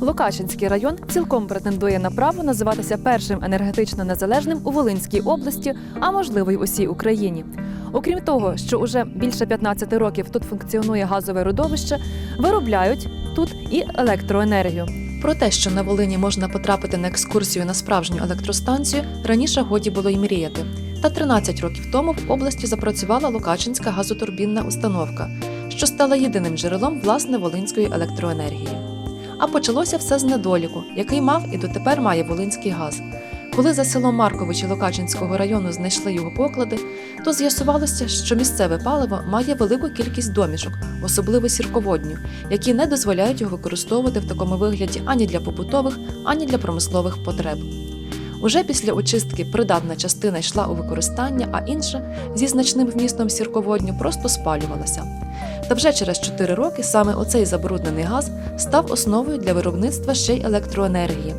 Лукашинський район цілком претендує на право називатися першим енергетично незалежним у Волинській області, а можливо й усій Україні. Окрім того, що уже більше 15 років тут функціонує газове родовище, виробляють тут і електроенергію. Про те, що на Волині можна потрапити на екскурсію на справжню електростанцію, раніше годі було й мріяти. Та 13 років тому в області запрацювала Лукачинська газотурбінна установка, що стала єдиним джерелом власне волинської електроенергії. А почалося все з недоліку, який мав і дотепер має волинський газ. Коли за селом Марковичі Локачинського району знайшли його поклади, то з'ясувалося, що місцеве паливо має велику кількість домішок, особливо сірководню, які не дозволяють його використовувати в такому вигляді ані для побутових, ані для промислових потреб. Уже після очистки придатна частина йшла у використання, а інша зі значним вмістом сірководню просто спалювалася. Та вже через 4 роки саме оцей забруднений газ став основою для виробництва ще й електроенергії.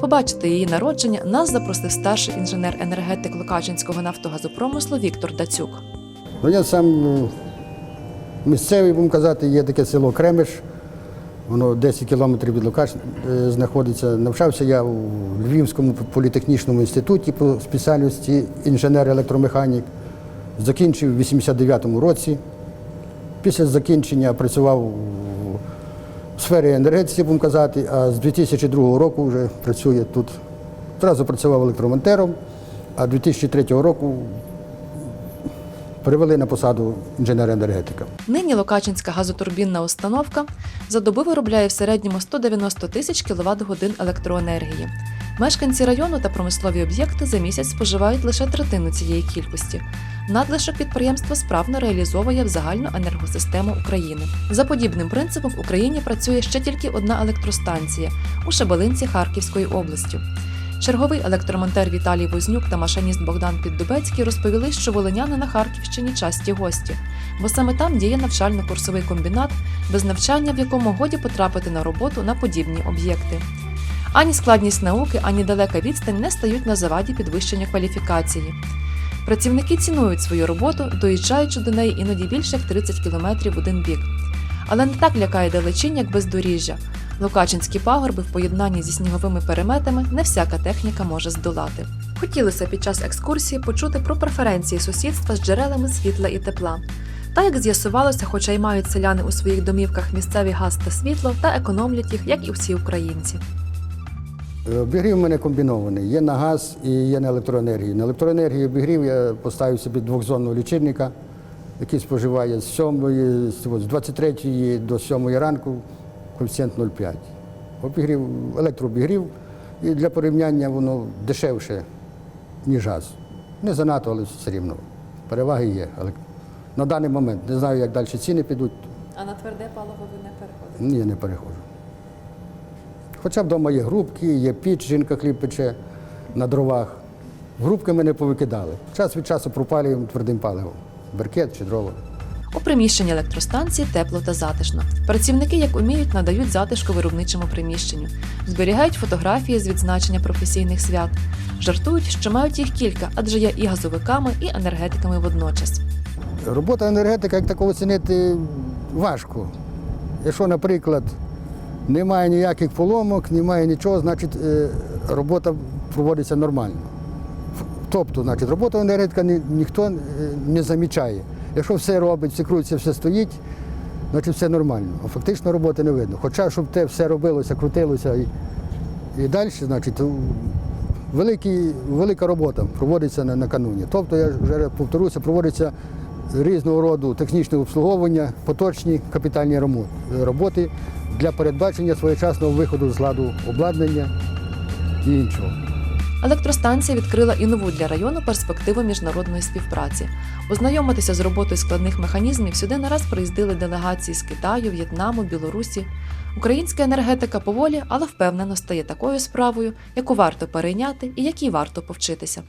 Побачити її народження нас запросив старший інженер-енергетик Лукачинського нафтогазопромислу Віктор Дацюк. Ну, я сам ну, місцевий, будемо казати, є таке село Кремеш, воно 10 кілометрів від Лукаш е, знаходиться. Навчався я у Львівському політехнічному інституті по спеціальності інженер-електромеханік. Закінчив у 89-му році. Після закінчення працював у сфері енергетики, будемо казати, а з 2002 року вже працює тут. Зразу працював електромонтером, а 2003 року перевели на посаду інженера-енергетика. Нині Локачинська газотурбінна установка за добу виробляє в середньому 190 тисяч кВт годин електроенергії. Мешканці району та промислові об'єкти за місяць споживають лише третину цієї кількості. Надлишок підприємство справно реалізовує в загальну енергосистему України. За подібним принципом в Україні працює ще тільки одна електростанція у Шебелинці Харківської області. Черговий електромонтер Віталій Вознюк та машиніст Богдан Піддубецький розповіли, що волиняни на Харківщині часті гості, бо саме там діє навчально-курсовий комбінат, без навчання в якому годі потрапити на роботу на подібні об'єкти. Ані складність науки, ані далека відстань не стають на заваді підвищення кваліфікації. Працівники цінують свою роботу, доїжджаючи до неї іноді більше як 30 кілометрів в один бік. Але не так лякає далечінь, як бездоріжжя. Лукачинські пагорби в поєднанні зі сніговими переметами не всяка техніка може здолати. Хотілося під час екскурсії почути про преференції сусідства з джерелами світла і тепла. Та як з'ясувалося, хоча й мають селяни у своїх домівках місцеві газ та світло, та економлять їх, як і всі українці. Е, Обігрів у мене комбінований. Є на газ і є на електроенергію. На електроенергію обігрів я поставив собі двохзонного лічильника, який споживає з 7, з 23 до 7 ранку коефіцієнт 0,5. Обігрів, електрообігрів, і для порівняння воно дешевше, ніж газ. Не занадто, але все рівно. Переваги є. Але на даний момент не знаю, як далі ціни підуть. А на тверде паливо ви не переходите? Ні, я не переходжу. Хоча вдома є грубки, є піч, жінка хліб пече на дровах. Грубки ми не повикидали. Час від часу пропалюємо твердим паливом. Беркет чи дрова. У приміщенні електростанції тепло та затишно. Працівники, як уміють, надають затишку виробничому приміщенню, зберігають фотографії з відзначення професійних свят, жартують, що мають їх кілька, адже є і газовиками, і енергетиками водночас. Робота енергетика, як такого оцінити, важко. Якщо, наприклад, немає ніяких поломок, немає нічого, значить е, робота проводиться нормально. Тобто, значить, роботу енергетика ні- ніхто е, не замічає. Якщо все робить, все крутиться, все стоїть, значить все нормально. А фактично роботи не видно. Хоча, щоб те все робилося, крутилося і, і далі, значить, то велика робота проводиться на, накануні. Тобто, я вже повторюся, проводиться різного роду технічне обслуговування, поточні капітальні роботи для передбачення своєчасного виходу з ладу обладнання і іншого. Електростанція відкрила і нову для району перспективу міжнародної співпраці. Ознайомитися з роботою складних механізмів сюди нараз приїздили делегації з Китаю, В'єтнаму, Білорусі. Українська енергетика поволі, але впевнено стає такою справою, яку варто перейняти і якій варто повчитися.